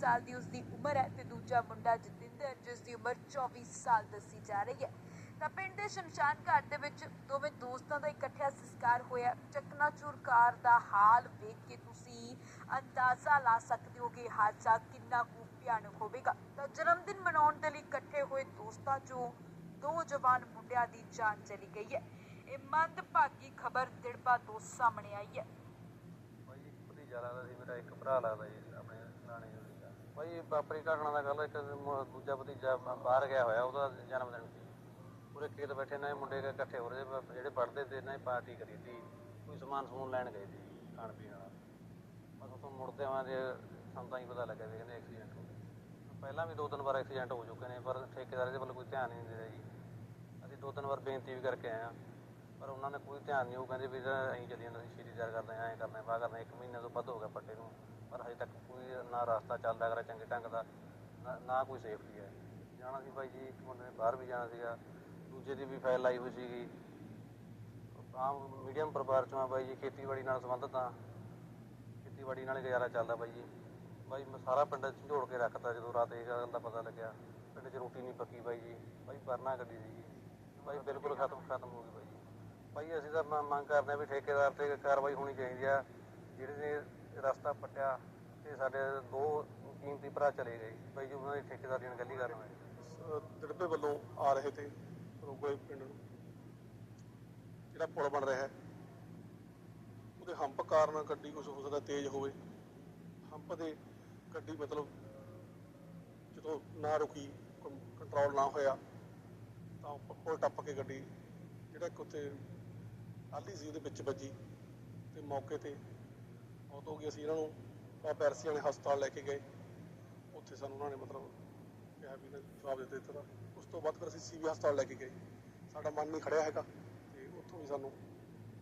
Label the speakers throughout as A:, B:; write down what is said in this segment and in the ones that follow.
A: ਸਾਲ ਦੀ ਉਸ ਦੀ ਉਮਰ ਹੈ ਤੇ ਦੂਜਾ ਮੁੰਡਾ ਜਤਿੰਦਰ, ਜਿਸ ਦੀ ਉਮਰ 24 ਸਾਲ ਦੱਸੀ ਜਾ ਰਹੀ ਹੈ। ਤਾਂ ਪਿੰਡ ਦੇ ਸ਼ਮਸ਼ਾਨ ਘਾਟ ਦੇ ਵਿੱਚ ਦੋਵੇਂ ਦੋਸਤਾਂ ਦਾ ਇਕੱਠਿਆ ਸੰਸਕਾਰ ਹੋਇਆ। ਚਕਨਾਚੂਰ ਕਾਰ ਦਾ ਹਾਲ ਵੇਖ ਕੇ ਤੁਸੀਂ ਅੰਦਾਜ਼ਾ ਲਾ ਸਕਦੇ ਹੋ ਕਿ ਹਾਦਸਾ ਕਿੰਨਾ ਕੁ ਭਿਆਨਕ ਹੋਵੇਗਾ। ਤਾਂ ਜਨਮ ਦਿਨ ਮਨਾਉਣ ਦੇ ਲਈ ਇਕੱਠੇ ਹੋਏ ਦੋਸਤਾਂ ਚੋਂ ਦੋ ਜਵਾਨ ਮੁੰਡਿਆਂ ਦੀ ਜਾਨ ਚਲੀ ਗਈ ਹੈ। ਇਹ ਮੰਦਭਾਗੀ ਖਬਰ ਦਿੜਬਾ ਤੋਂ ਸਾਹਮਣੇ ਆਈ ਹੈ।
B: ਭਾਈ ਇੱਕ ਭਤੀਜਾ ਲੱਗਦਾ ਸੀ, ਮੇਰਾ ਇੱਕ ਭਰਾ ਲੱਗਦਾ ਜੀ ਆਪਣੇ ਨਾਨੇ ਭਾਈ ਵਾਪਰੀ ਘਟਨਾ ਦਾ ਗੱਲ, ਇੱਕ ਮ- ਦੂਜਾ ਭਤੀਜਾ ਬ- ਬਾਹਰ ਗਿਆ ਹੋਇਆ, ਉਹਦਾ ਜਨਮ ਦਿਨ ਸੀ। ਪੂਰੇ ਖੇਤ ਬੈਠੇ ਨੇ, ਮੁੰਡੇ ਇਕੱਠੇ ਇਕੱਠੇ ਹੋ ਰਹੇ ਬ- ਜਿਹੜੇ ਪੜ੍ਹਦੇ ਤੇ ਇਹਨਾਂ ਨੇ ਪਾਰਟੀ ਕਰੀ ਸੀ, ਕੋਈ ਸਮਾਨ ਸਮੂਨ ਲੈਣ ਗਏ ਸੀ, ਖਾਣ ਪੀਣ ਵਾਲਾ। ਬਸ ਉੱਥੋਂ ਮੁੜਦੇ ਆਵਾਂ ਜੇ ਸਾਨੂੰ ਤਾਂ ਹੀ ਪਤਾ ਲੱਗਿਆ ਵੀ ਕਹਿੰਦੇ ਐਕਸੀਡੈਂਟ ਹੋ ਗਿਆ ਪਹਿਲਾਂ ਵੀ ਦੋ ਤਿੰਨ ਵਾਰ ਐਕਸੀਡੈਂਟ ਹੋ ਚੁੱਕੇ ਨੇ, ਪਰ ਠੇਕੇਦਾਰ ਦੇ ਵੱਲ ਕੋਈ ਧਿਆਨ ਹੀ ਨਹੀਂ ਦੇ ਰਿਹਾ ਜੀ। ਅਸੀਂ ਦੋ ਤਿੰਨ ਵਾਰ ਬੇਨਤੀ ਵੀ ਕਰਕੇ ਆਏ ਹਾਂ। ਪਰ ਉਹਨਾਂ ਨੇ ਕੋਈ ਧਿਆਨ ਨਹੀਂ, ਉਹ ਕਹਿੰਦੇ ਵੀ ਤਾਂ ਅਸੀਂ ਚੱਲੀ ਜਾਂਦਾ ਸੀ, ਸ਼ੀਰੀ ਤਿਆਰ ਕਰਦੇ ਆਂ ਐਂ ਕਰਨਾ ਆਂ ਕਰਨਾ ਇੱਕ ਮਹੀਨੇ ਤੋਂ ਵੱਧ ਹੋ ਗਿਆ ਪੱਟੇ ਨੂੰ। ਪਰ ਹਜੇ ਤੱਕ ਕੋਈ ਨਾ ਰਸਤਾ ਚੱਲਦਾ ਕਰਾ ਚੰਗੇ ਢੰਗ ਦਾ, ਨਾ- ਨਾ ਕੋਈ ਸੇਫਟੀ ਹੈ। ਜਾਣਾ ਸੀ ਭਾਈ ਜੀ, ਇੱਕ ਮੁੰਡੇ ਨੇ ਬਾਹਰ ਵੀ ਜਾਣਾ ਸੀਗਾ, ਦੂਜੇ ਦੀ ਵੀ ਫਾਈਲ ਲਾਈ ਹੋਈ ਸੀਗੀ। ਆਮ ਮੀਡੀਅਮ ਪਰਿਵਾਰ ਚੋਂ ਆ ਬਾਈ ਜੀ, ਖੇਤੀਬਾੜੀ ਨਾਲ ਸੰਬੰਧਿਤ ਆ। ਖੇਤੀਬਾੜੀ ਨਾਲ ਹੀ ਗੁਜ਼ਾਰਾ ਚੱਲਦਾ ਬਾਈ ਜੀ। ਬਾਈ, ਮੈਂ ਸਾਰਾ ਪਿੰਡ ਝੰਡੋੜ ਕੇ ਰੱਖਤਾ ਜਦੋਂ ਰਾਤ ਇਹ ਗੱਲ ਦਾ ਪਤਾ ਲੱਗਿਆ। ਪਿੰਡ 'ਚ ਰੋਟੀ ਨਹੀਂ ਪੱਕੀ ਬਾਈ ਜੀ। ਬਾਈ ਪਰਨਾ ਗੱਡੀ ਸੀਗੀ। ਬਾਈ ਬਿਲਕੁਲ ਖਤਮ ਖਤਮ ਹੋ ਗਈ ਬਾਈ ਜੀ। ਬਾਈ ਅਸੀਂ ਤਾਂ ਮ- ਮੰਗ ਕਰਦੇ ਆ ਵੀ ਠੇਕੇਦਾਰ ਤੇ ਕਾਰਵਾਈ ਹੋਣੀ ਚਾਹੀਦੀ ਆ। ਜਿਹੜੇ ਨੇ ਰਸਤਾ ਪੱਟਿਆ ਤੇ ਸਾਡੇ ਦੋ ਕੀਮਤੀ ਭਰਾ ਚਲੇ ਗਏ। ਬਾਈ ਜੀ, ਉਹਨਾਂ ਦੀ ਠੇਕੇਦਾਰੀ ਨਾਲ ਗੱਲ ਹੀ ਕਰਨਾ ਹੈ।
C: ਦੜਬੇ ਵੱਲੋਂ ਆ ਰਹੇ ਤੇ ਰੋਗਲੇ ਪਿੰਡ ਨੂੰ, ਜਿਹੜਾ ਪੁਲ ਬਣ ਰਿਹਾ ਹੈ, ਉਹਦੇ ਹੰਪ ਕਾਰਨ ਗੱਡੀ ਕੁਝ ਹੋ ਸਕਦਾ ਤੇਜ਼ ਹੋਵੇ। ਹੰਪ ਦੇ ਗੱਡੀ ਮਤਲਬ ਜਦੋਂ ਨਾ ਰੁਕੀ, ਕੰਟਰੋਲ ਨਾ ਹੋਇਆ, ਤਾਂ ਪ- ਪੁਲ ਟੱਪ ਕੇ ਗੱਡੀ, ਜਿਹੜਾ ਇੱਕ ਉੱਥੇ ਆਲੀ ਸੀ ਉਹਦੇ ਵਿੱਚ ਵੱਜੀ ਤੇ ਮੌਕੇ ਤੇ ਮੌਤ ਹੋ ਗਈ। ਅਸੀਂ ਇਹਨਾਂ ਨੂੰ ਬਾਬਾ ਪੈਰਸੀ ਵਾਲੇ ਹਸਪਤਾਲ ਲੈ ਕੇ ਗਏ। ਉੱਥੇ ਸਾਨੂੰ ਉਹਨਾਂ ਨੇ ਮਤਲਬ ਕਿਹਾ ਵੀ ਨਾ ਜਵਾਬ ਦੇ ਦਿੱਤਾ ਉਸ ਤੋਂ ਬਾਅਦ ਫਿਰ ਅਸੀਂ ਸੀਵੀ ਹਸਪਤਾਲ ਲੈ ਕੇ ਗਏ। ਸਾਡਾ ਮਨ ਨਹੀਂ ਖੜਿਆ ਹੈਗਾ ਤੇ ਉੱਥੋਂ ਵੀ ਸਾਨੂੰ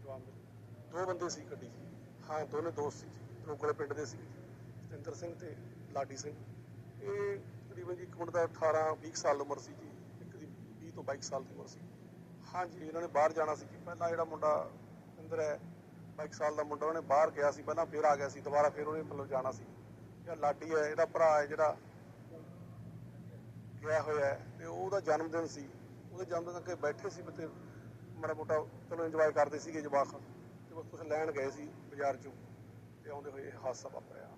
C: ਜਵਾਬ ਮਿਲਿਆ। ਦੋ ਬੰਦੇ ਸੀ ਗੱਡੀ 'ਚ। ਹਾਂ, ਦੋਨੇ ਦੋਸਤ ਸੀ। ਰੋਗਲੇ ਪਿੰਡ ਦੇ ਸੀ। ਸਤਿੰਦਰ ਸਿੰਘ ਤੇ ਲਾਡੀ ਸਿੰਘ। ਇਹ ਤਕਰੀਬਨ ਜੀ ਇੱਕ ਮੁੰਡੇ ਦਾ 18 20 ਸਾਲ ਉਮਰ ਸੀ ਜੀ। ਇੱਕ ਦੀ 20 ਤੋਂ 22 ਸਾਲ ਦੀ ਉਮਰ ਸੀ। ਹਾਂਜੀ, ਇਹਨਾਂ ਨੇ ਬਾਹਰ ਜਾਣਾ ਸੀ ਪਹਿਲਾਂ ਜਿਹੜਾ ਮੁੰਡਾ ਅੰਦਰ ਹੈ 22 ਸਾਲ ਦਾ ਮੁੰਡਾ, ਉਹਨੇ ਬਾਹਰ ਗਿਆ ਸੀ, ਪਹਿਲਾਂ ਫੇਰ ਆ ਗਿਆ ਸੀ, ਦੁਬਾਰਾ ਫੇਰ ਉਹਨੇ ਮਤਲਬ ਜਾਣਾ ਸੀ। ਜਿਹੜਾ ਲਾਡੀ ਹੈ, ਇਹਦਾ ਭਰਾ ਹੈ, ਜਿਹੜਾ ਗਿਆ ਹੋਇਆ ਹੈ, ਤੇ ਉਹਦਾ ਜਨਮ ਦਿਨ ਸੀ। ਉਹਦੇ ਜਨਮ ਦਿਨ ਅੱਗੇ ਬੈਠੇ ਸੀ ਤੇ ਮਾੜਾ ਮੋਟਾ ਚਲੋ ਇੰਜੋਏ ਕਰਦੇ ਸੀਗੇ ਜਵਾਕ। ਤੇ ਬਸ ਕੁਝ ਲੈਣ ਗਏ ਸੀ, ਬਾਜ਼ਾਰ ਚੋਂ, ਤੇ ਆਉਂਦੇ ਹੋਏ ਇਹ ਹਾਦਸਾ ਵਾਪਰਿਆ।